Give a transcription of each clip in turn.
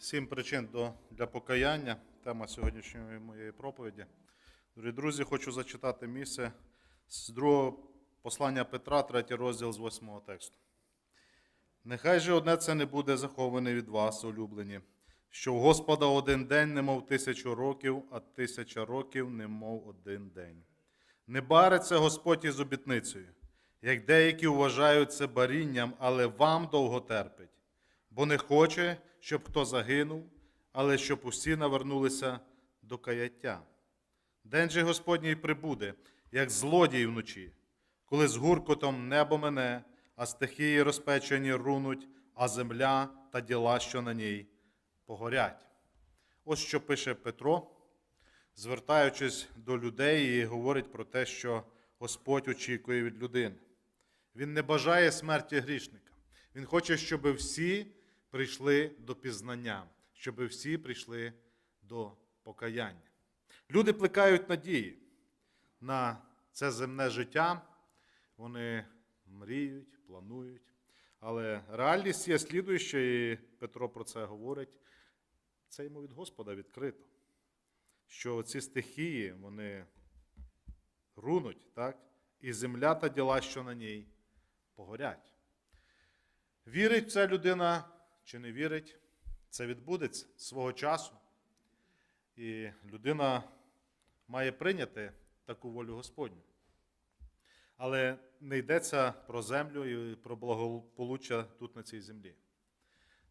Сім причин до, для покаяння. Тема сьогоднішньої моєї проповіді. Дорогі друзі, хочу зачитати місце з другого послання Петра, третій розділ з восьмого тексту. Нехай же одне це не буде заховане від вас, улюблені, що в Господа один день, немов тисячу років, а тисяча років, немов один день. Не бариться Господь із обітницею, як деякі вважають це барінням, але вам довго терпить, бо не хоче, щоб хто загинув, але щоб усі навернулися до каяття. День же Господній прибуде, як злодій вночі, коли з гуркотом небо мене, а стихії розпечені рунуть, а земля та діла, що на ній, погорять. Ось що пише Петро, звертаючись до людей і говорить про те, що Господь очікує від людини. Він не бажає смерті грішника. Він хоче, щоб всі прийшли до пізнання, щоб всі прийшли до покаяння. Люди плекають надії на це земне життя, вони мріють, планують. Але реальність є слідуюча, і Петро про це говорить. Це йому від Господа відкрито. Що ці стихії, вони рунуть, так? і земля та діла, що на ній, погорять. Вірить ця людина чи не вірить, це відбудеться свого часу. І людина має прийняти таку волю Господню. Але не йдеться про землю і про благополуччя тут на цій землі.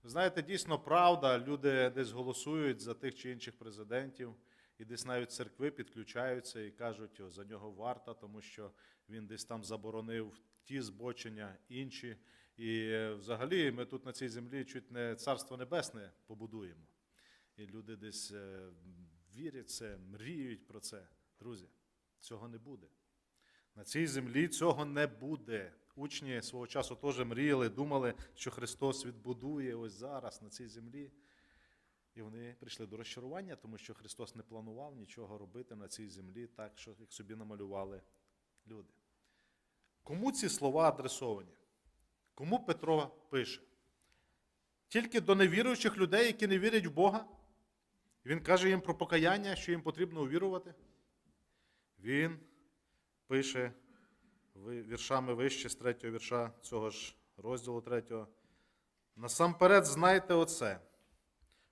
Ви знаєте, дійсно правда, люди десь голосують за тих чи інших президентів, і десь навіть церкви підключаються і кажуть, за нього варта, тому що він десь там заборонив ті збочення, інші. І взагалі ми тут на цій землі чуть не царство небесне побудуємо. І люди десь е, вірять це, мріють про це. Друзі, цього не буде. На цій землі цього не буде. Учні свого часу теж мріяли, думали, що Христос відбудує ось зараз на цій землі. І вони прийшли до розчарування, тому що Христос не планував нічого робити на цій землі так, що як собі намалювали люди. Кому ці слова адресовані? Кому Петро пише? Тільки до невіруючих людей, які не вірять в Бога. Він каже їм про покаяння, що їм потрібно увірувати. Він пише віршами вище з третього вірша цього ж розділу третього. Насамперед знайте оце,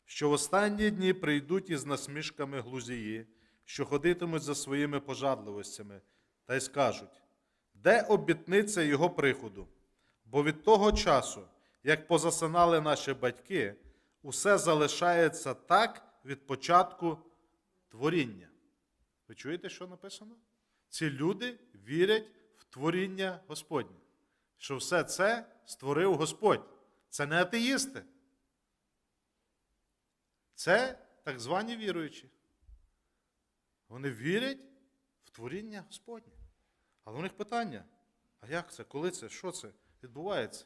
що в останні дні прийдуть із насмішками глузії, що ходитимуть за своїми пожадливостями, та й скажуть, де обітниця його приходу? Бо від того часу, як позасинали наші батьки, усе залишається так від початку творіння. Ви чуєте, що написано? Ці люди вірять в творіння Господнє, що все це створив Господь. Це не атеїсти. Це так звані віруючі. Вони вірять в творіння Господнє. Але у них питання: а як це, коли це, що це відбувається?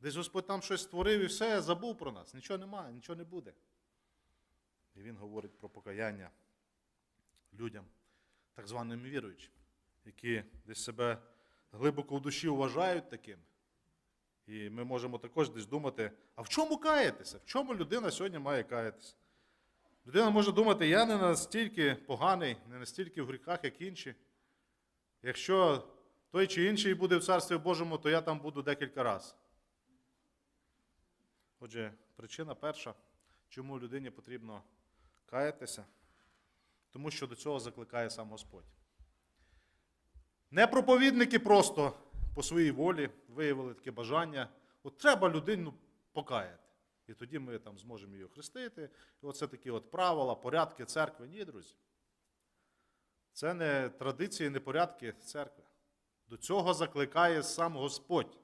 Десь Господь там щось створив і все, забув про нас. Нічого немає, нічого не буде. І він говорить про покаяння людям, так званим віруючим, які десь себе глибоко в душі вважають такими. І ми можемо також десь думати, а в чому каятися? В чому людина сьогодні має каятися? Людина може думати, я не настільки поганий, не настільки в гріхах, як інші. Якщо той чи інший буде в Царстві Божому, то я там буду декілька разів. Отже, причина перша, чому людині потрібно каятися, тому що до цього закликає сам Господь. Не проповідники просто по своїй волі виявили таке бажання. От треба людину покаяти. І тоді ми там зможемо її охрестити. І оце такі от правила, порядки церкви. Ні, друзі. Це не традиції, не порядки церкви. До цього закликає сам Господь.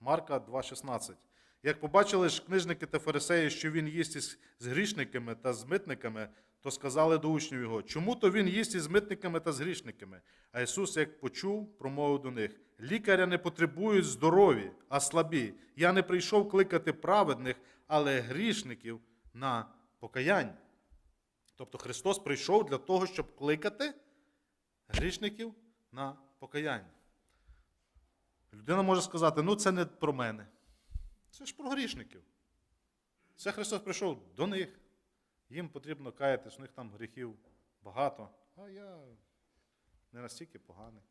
Марка 2,16. Як побачили ж книжники та фарисеї, що він їсть із грішниками та з митниками, то сказали до учнів його, чому то він їсть із митниками та з грішниками? А Ісус, як почув, промовив до них: лікаря не потребують здорові, а слабі. Я не прийшов кликати праведних, але грішників на покаяння. Тобто Христос прийшов для того, щоб кликати грішників на покаяння. Людина може сказати, ну це не про мене. Це ж про грішників. Це Христос прийшов до них. Їм потрібно каятись, у них там гріхів багато, а я не настільки поганий.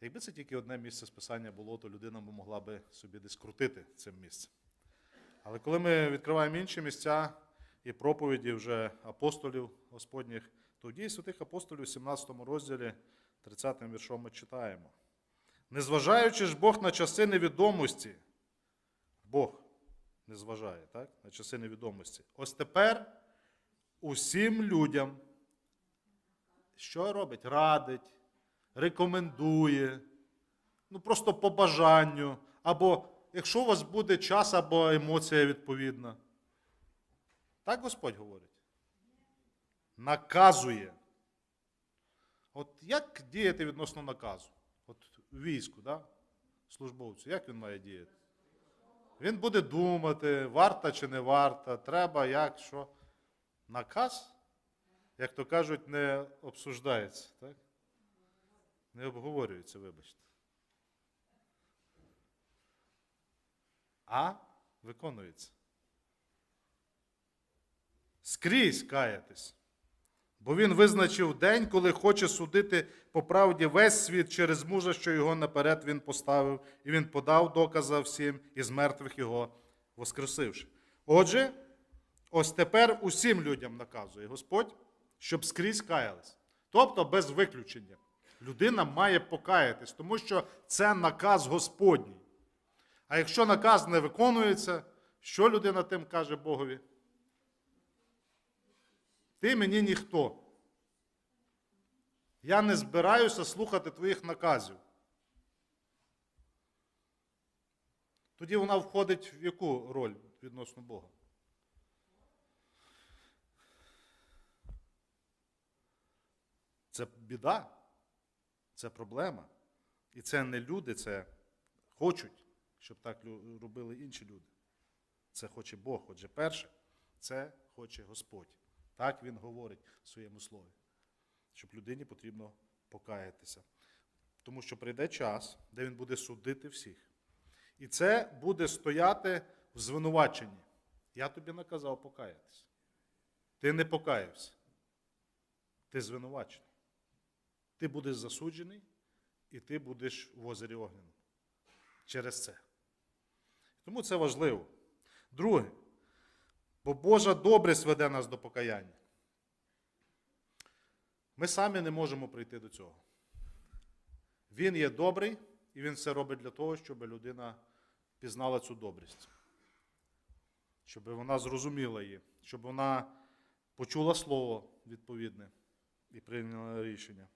Якби це тільки одне місце списання було, то людина могла би собі десь крутити цим місцем. Але коли ми відкриваємо інші місця і проповіді вже апостолів Господніх, то дії святих апостолів, у 17 розділі, 30 віршом ми читаємо. Незважаючи ж Бог на часи невідомості, Бог не зважає так? на часи невідомості. Ось тепер усім людям, що робить? Радить, рекомендує, ну просто по бажанню, або якщо у вас буде час або емоція відповідна. Так Господь говорить? Наказує. От як діяти відносно наказу? От війську, да? службовцю, як він має діяти? Він буде думати, варта чи не варта, треба, як, що. Наказ, як то кажуть, не обсуждається, так? Не обговорюється, вибачте. А виконується. Скрізь каятись. Бо він визначив день, коли хоче судити по правді весь світ через мужа, що його наперед він поставив, і він подав доказа всім із мертвих його воскресивши. Отже, ось тепер усім людям наказує Господь, щоб скрізь каялись. Тобто без виключення. Людина має покаятись, тому що це наказ Господній. А якщо наказ не виконується, що людина тим каже Богові? Ти мені ніхто. Я не збираюся слухати твоїх наказів. Тоді вона входить в яку роль відносно Бога? Це біда, це проблема. І це не люди, це хочуть, щоб так робили інші люди. Це хоче Бог. Отже, перше, це хоче Господь. Так він говорить в своєму слові, щоб людині потрібно покаятися. Тому що прийде час, де він буде судити всіх. І це буде стояти в звинуваченні. Я тобі наказав покаятися. Ти не покаявся. Ти звинувачений. Ти будеш засуджений, і ти будеш в озері огненому. Через це. Тому це важливо. Друге, бо Божа добрість веде нас до покаяння. Ми самі не можемо прийти до цього. Він є добрий, і він все робить для того, щоб людина пізнала цю добрість. Щоб вона зрозуміла її, щоб вона почула слово відповідне і прийняла рішення.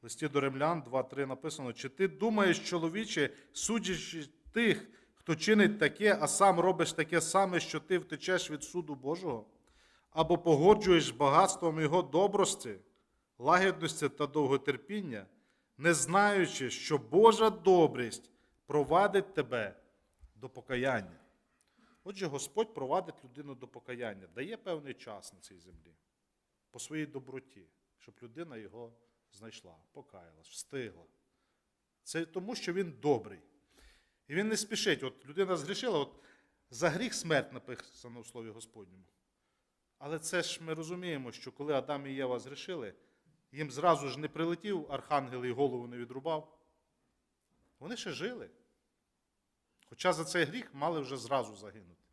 В листі до римлян 2.3 написано: Чи ти думаєш, чоловіче, судячи тих, хто чинить таке, а сам робиш таке саме, що ти втечеш від суду Божого? Або погоджуєш багатством Його добрості, лагідності та довготерпіння, не знаючи, що Божа добрість провадить тебе до покаяння. Отже, Господь провадить людину до покаяння, дає певний час на цій землі по своїй доброті, щоб людина його знайшла, покаялась, встигла. Це тому, що він добрий. І він не спішить. От людина згрішила, от за гріх смерть написано в Слові Господньому. Але це ж ми розуміємо, що коли Адам і Єва згрішили, їм зразу ж не прилетів архангел і голову не відрубав. Вони ще жили. Хоча за цей гріх мали вже зразу загинути.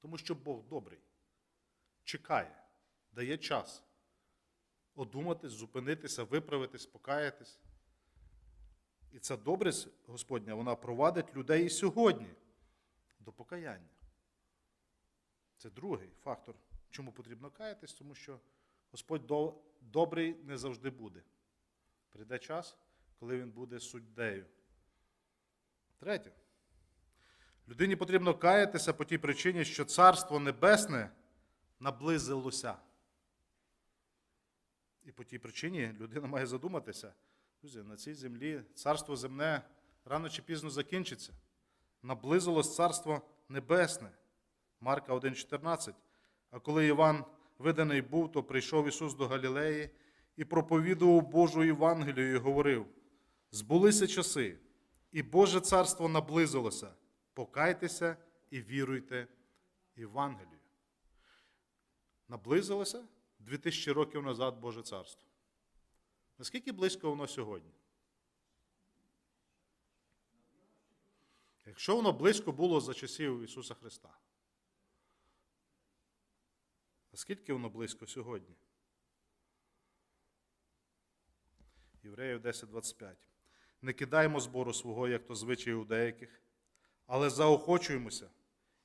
Тому що Бог добрий, чекає, дає час одуматись, зупинитися, виправитись, покаятись. І ця добрість Господня, вона провадить людей і сьогодні до покаяння. Це другий фактор, чому потрібно каятись, тому що Господь добрий не завжди буде. Прийде час, коли він буде суддею. Третє. Людині потрібно каятися по тій причині, що Царство Небесне наблизилося. І по тій причині людина має задуматися. Друзі, на цій землі царство земне рано чи пізно закінчиться. Наблизилось царство небесне. Марка 1,14. А коли Іван виданий був, то прийшов Ісус до Галілеї і проповідував Божу Євангелію і говорив: збулися часи, і Боже царство наблизилося. Покайтеся і віруйте Євангелію. Наблизилося 2000 років назад Боже Царство. Наскільки близько воно сьогодні? Якщо воно близько було за часів Ісуса Христа, наскільки воно близько сьогодні? Євреїв 10.25. Не кидаємо збору свого, як то звичай у деяких, але заохочуємося.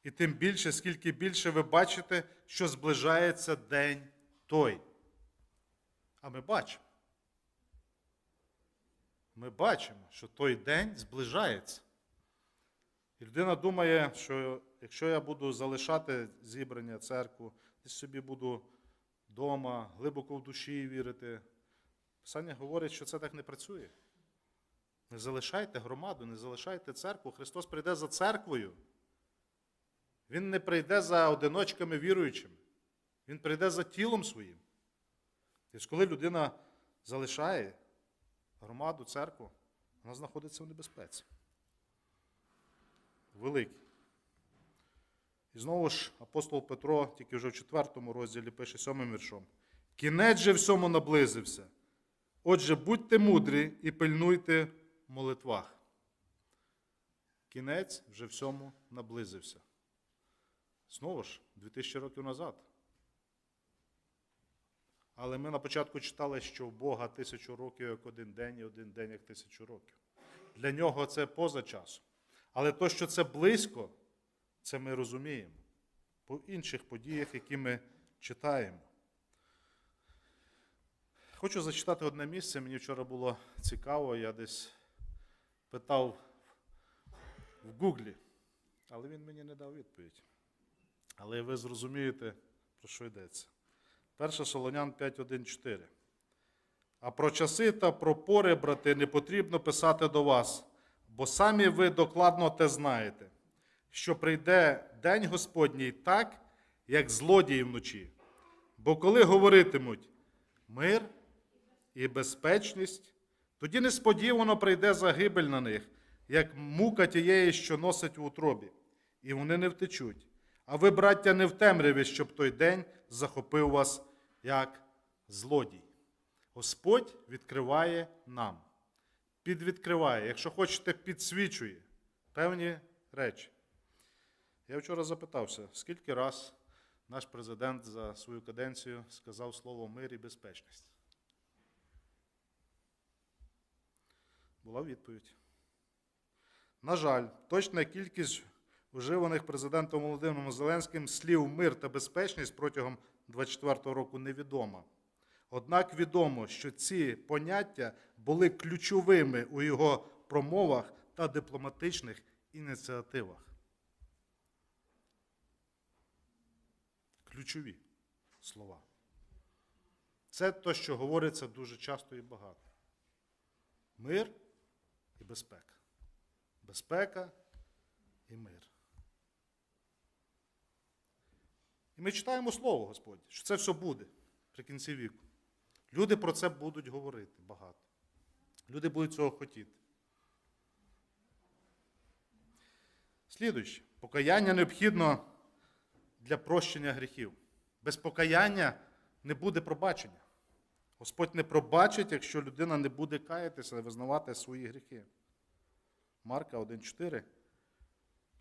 І тим більше, скільки більше ви бачите, що зближається день той. А ми бачимо. Ми бачимо, що той день зближається. І людина думає, що якщо я буду залишати зібрання церкву, десь собі буду вдома, глибоко в душі вірити. Писання говорить, що це так не працює. Не залишайте громаду, не залишайте церкву. Христос прийде за церквою. Він не прийде за одиночками віруючими. Він прийде за тілом своїм. Тобто, коли людина залишає громаду, церкву, вона знаходиться в небезпеці. Великий. І знову ж апостол Петро, тільки вже в четвертому розділі пише сьомим віршом. Кінець же всьому наблизився. Отже, будьте мудрі і пильнуйте в молитвах. Кінець вже всьому наблизився. Знову ж, 2000 років назад. Але ми на початку читали, що в Бога тисячу років як один день і один день як тисячу років. Для нього це поза часом. Але то, що це близько, це ми розуміємо по інших подіях, які ми читаємо. Хочу зачитати одне місце. Мені вчора було цікаво, я десь питав в Гуглі, але він мені не дав відповідь. Але ви зрозумієте, про що йдеться. 1 Солонян 5.1.4. А про часи та про пори, брати, не потрібно писати до вас, бо самі ви докладно те знаєте, що прийде день Господній так, як злодії вночі. Бо коли говоритимуть мир і безпечність, тоді несподівано прийде загибель на них, як мука тієї, що носить в утробі, і вони не втечуть. А ви, браття, не в темряві, щоб той день захопив вас як злодій. Господь відкриває нам. Підвідкриває, якщо хочете, підсвічує певні речі. Я вчора запитався, скільки раз наш президент за свою каденцію сказав слово мир і безпечність. Була відповідь. На жаль, точна кількість вживаних президентом Володимиром Зеленським слів мир та безпечність протягом 24-го року невідома. Однак відомо, що ці поняття були ключовими у його промовах та дипломатичних ініціативах. Ключові слова. Це те, що говориться дуже часто і багато. Мир і безпека. Безпека і мир. І ми читаємо Слово Господнє, що це все буде при кінці віку. Люди про це будуть говорити багато. Люди будуть цього хотіти. Слідуюче, покаяння необхідно для прощення гріхів. Без покаяння не буде пробачення. Господь не пробачить, якщо людина не буде каятися, визнавати свої гріхи. Марка 1,4.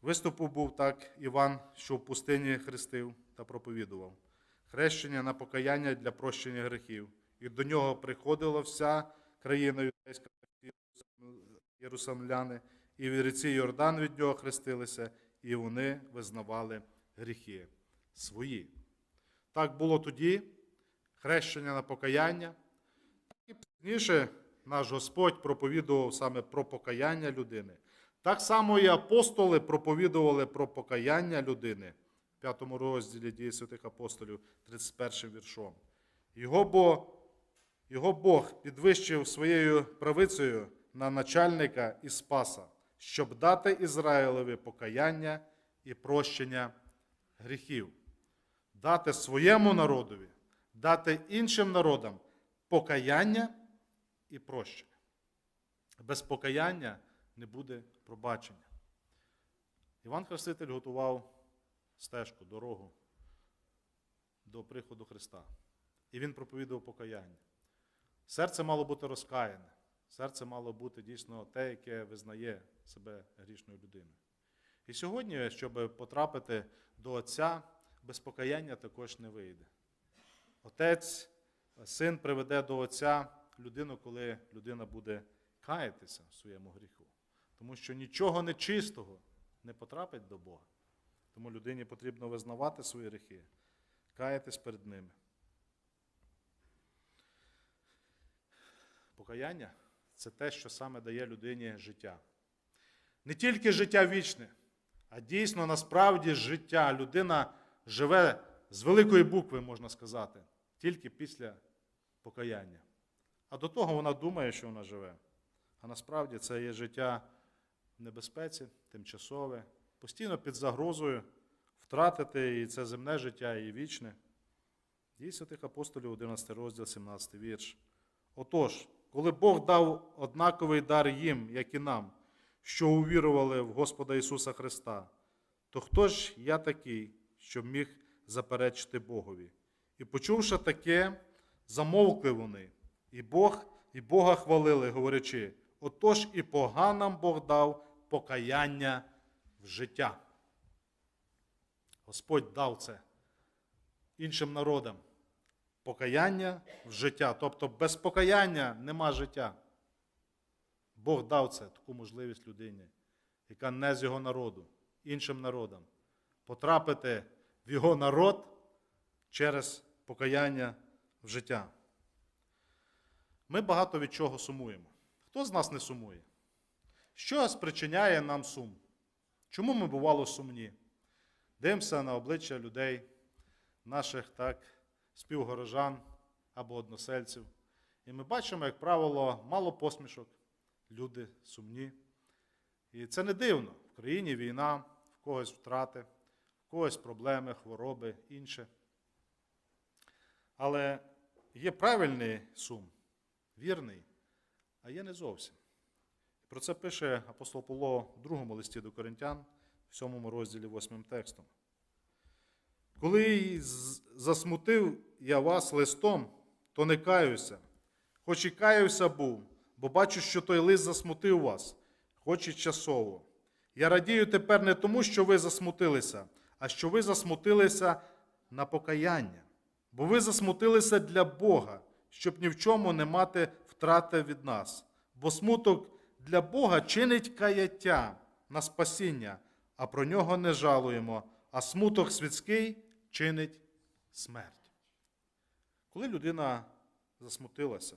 Виступу був так Іван, що в пустині хрестив та проповідував. Хрещення на покаяння для прощення гріхів. І до нього приходила вся країна юдейська, єрусалимляни, і в ріці Йордан від нього хрестилися, і вони визнавали гріхи свої. Так було тоді хрещення на покаяння. Так і пізніше наш Господь проповідував саме про покаяння людини. Так само і апостоли проповідували про покаяння людини в п'ятому розділі дії святих апостолів, 31 віршом. Його, бо, його Бог підвищив своєю правицею на начальника і спаса, щоб дати Ізраїлеві покаяння і прощення гріхів, дати своєму народові, дати іншим народам покаяння і прощення. Без покаяння не буде пробачення. Іван Хреститель готував стежку, дорогу до приходу Христа. І він проповідував покаяння. Серце мало бути розкаяне, серце мало бути дійсно те, яке визнає себе грішною людиною. І сьогодні, щоб потрапити до Отця, без покаяння також не вийде. Отець, син приведе до Отця людину, коли людина буде каятися в своєму гріху. Тому що нічого нечистого не потрапить до Бога. Тому людині потрібно визнавати свої гріхи, каятись перед ними. Покаяння це те, що саме дає людині життя. Не тільки життя вічне, а дійсно насправді життя. Людина живе з великої букви, можна сказати, тільки після покаяння. А до того вона думає, що вона живе. А насправді це є життя небезпеці, тимчасове, постійно під загрозою втратити і це земне життя, і вічне. Дій святих апостолів, 11 розділ, 17 вірш. Отож, коли Бог дав однаковий дар їм, як і нам, що увірували в Господа Ісуса Христа, то хто ж я такий, щоб міг заперечити Богові? І почувши таке, замовкли вони, і Бог, і Бога хвалили, говорячи: отож і поганам Бог дав покаяння в життя. Господь дав це іншим народам. Покаяння в життя. Тобто без покаяння нема життя. Бог дав це таку можливість людині, яка не з його народу, іншим народам, потрапити в його народ через покаяння в життя. Ми багато від чого сумуємо. Хто з нас не сумує? Що спричиняє нам сум? Чому ми бувало сумні? Дивимося на обличчя людей, наших так, співгорожан або односельців. І ми бачимо, як правило, мало посмішок, люди сумні. І це не дивно. В країні війна, в когось втрати, в когось проблеми, хвороби, інше. Але є правильний сум, вірний, а є не зовсім. Про це пише апостол Павло в другому листі до Коринтян, в сьомому розділі восьмим текстом. Коли засмутив я вас листом, то не каюся, хоч і каюся був, бо бачу, що той лист засмутив вас, хоч і часово. Я радію тепер не тому, що ви засмутилися, а що ви засмутилися на покаяння. Бо ви засмутилися для Бога, щоб ні в чому не мати втрати від нас. Бо смуток для Бога чинить каяття на спасіння, а про нього не жалуємо, а смуток світський чинить смерть. Коли людина засмутилася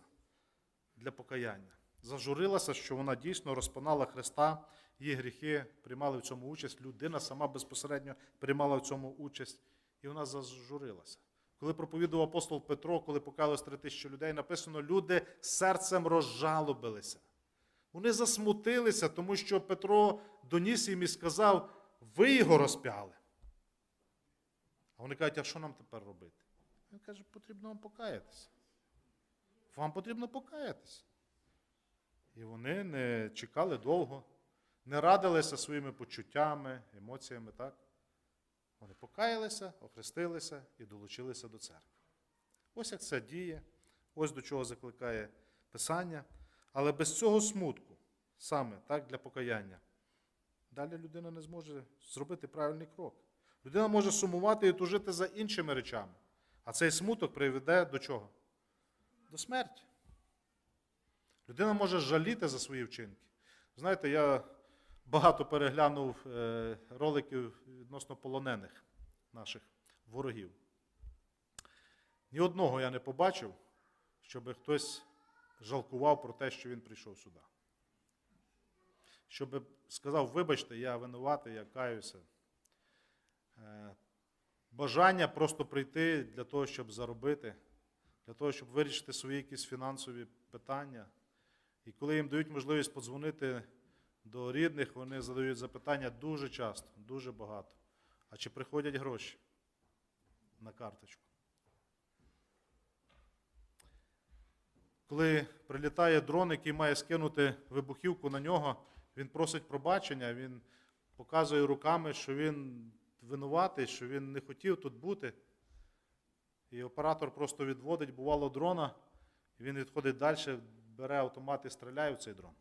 для покаяння, зажурилася, що вона дійсно розпинала Христа, її гріхи приймали в цьому участь, людина сама безпосередньо приймала в цьому участь, і вона зажурилася. Коли проповідував апостол Петро, коли покаялось три тисячі людей, написано, люди серцем розжалобилися. Вони засмутилися, тому що Петро доніс їм і сказав, ви його розп'яли. А вони кажуть, а що нам тепер робити? Він каже, потрібно вам покаятися. Вам потрібно покаятися. І вони не чекали довго, не радилися своїми почуттями, емоціями, так? Вони покаялися, охрестилися і долучилися до церкви. Ось як це діє, ось до чого закликає Писання. Але без цього смутку, саме так, для покаяння, далі людина не зможе зробити правильний крок. Людина може сумувати і тужити за іншими речами. А цей смуток приведе до чого? До смерті. Людина може жаліти за свої вчинки. Знаєте, я багато переглянув е, роликів відносно полонених наших ворогів. Ні одного я не побачив, щоб хтось жалкував про те, що він прийшов сюди. Щоб сказав, вибачте, я винуватий, я каюся. Е, Бажання просто прийти для того, щоб заробити, для того, щоб вирішити свої якісь фінансові питання. І коли їм дають можливість подзвонити до рідних, вони задають запитання дуже часто, дуже багато. А чи приходять гроші на карточку? Коли прилітає дрон, який має скинути вибухівку на нього, він просить пробачення, він показує руками, що він винуватий, що він не хотів тут бути. І оператор просто відводить, бувало, дрона, і він відходить далі, бере автомат і стріляє в цей дрон.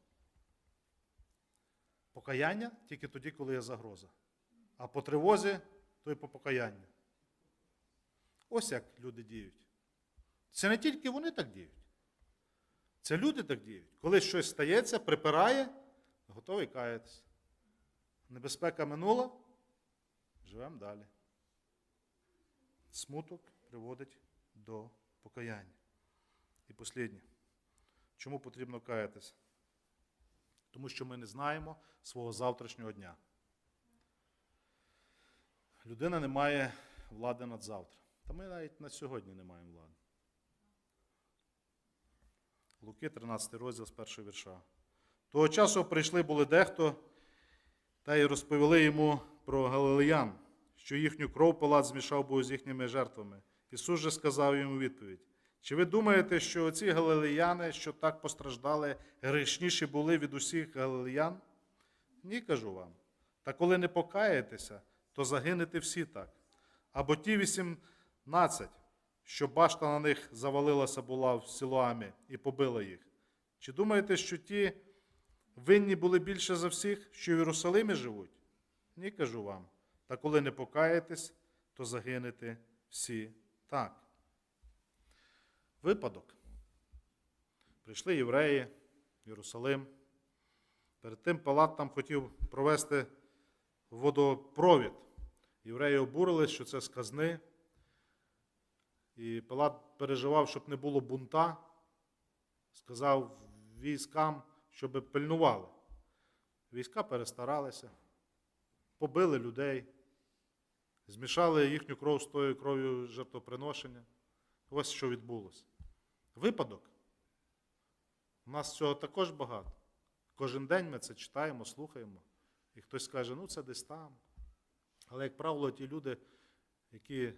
Покаяння тільки тоді, коли є загроза. А по тривозі, то й по покаянню. Ось як люди діють. Це не тільки вони так діють. Це люди так діють. Коли щось стається, припирає, готовий каятися. Небезпека минула, живемо далі. Смуток приводить до покаяння. І останнє. Чому потрібно каятися? Тому що ми не знаємо свого завтрашнього дня. Людина не має влади над завтра. Та ми навіть на сьогодні не маємо влади. Луки, 13 розділ з першого вірша. Того часу прийшли були дехто та й розповіли йому про галилеян, що їхню кров Пилат змішав був з їхніми жертвами. Ісус же сказав йому відповідь: Чи ви думаєте, що ці галилеяни, що так постраждали, грішніші були від усіх галилеян? Ні, кажу вам. Та коли не покаєтеся, то загинете всі так. Або ті 18, що башта на них завалилася була в Силуамі і побила їх. Чи думаєте, що ті винні були більше за всіх, що в Єрусалимі живуть? Ні, кажу вам. Та коли не покаєтесь, то загинете всі так. Випадок. Прийшли євреї в Єрусалим. Перед тим Палат там хотів провести водопровід. Євреї обурились, що це з казни. І Пилат переживав, щоб не було бунта. Сказав військам, щоб пильнували. Війська перестаралися, побили людей, змішали їхню кров з тою кров'ю жертвоприношення. Ось що відбулося. Випадок. У нас цього також багато. Кожен день ми це читаємо, слухаємо. І хтось скаже, ну це десь там. Але, як правило, ті люди, які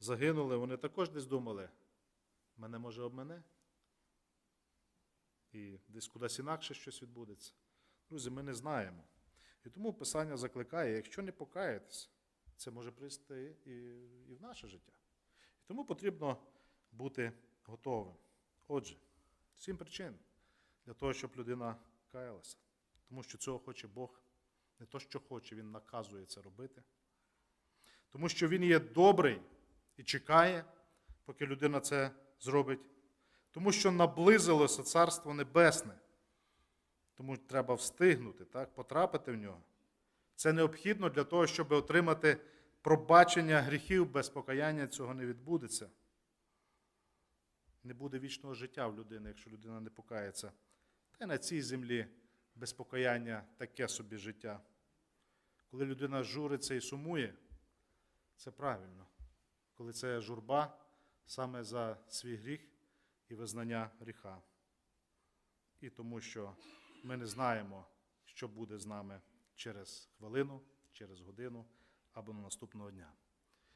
загинули, вони також десь думали, мене може обмене. І десь кудись інакше щось відбудеться. Друзі, ми не знаємо. І тому Писання закликає, якщо не покаєтесь, це може привести і, і в наше життя. І тому потрібно бути готовим. Отже, сім причин для того, щоб людина каялася. Тому що цього хоче Бог. Не то, що хоче, Він наказує це робити. Тому що Він є добрий і чекає, поки людина це зробить. Тому що наблизилося Царство Небесне. Тому треба встигнути, так, потрапити в нього. Це необхідно для того, щоб отримати пробачення гріхів без покаяння цього не відбудеться. Не буде вічного життя в людини, якщо людина не покається. Та й на цій землі без покаяння таке собі життя. Коли людина журиться і сумує, це правильно. Коли це журба саме за свій гріх і визнання гріха. І тому що ми не знаємо, що буде з нами через хвилину, через годину або на наступного дня.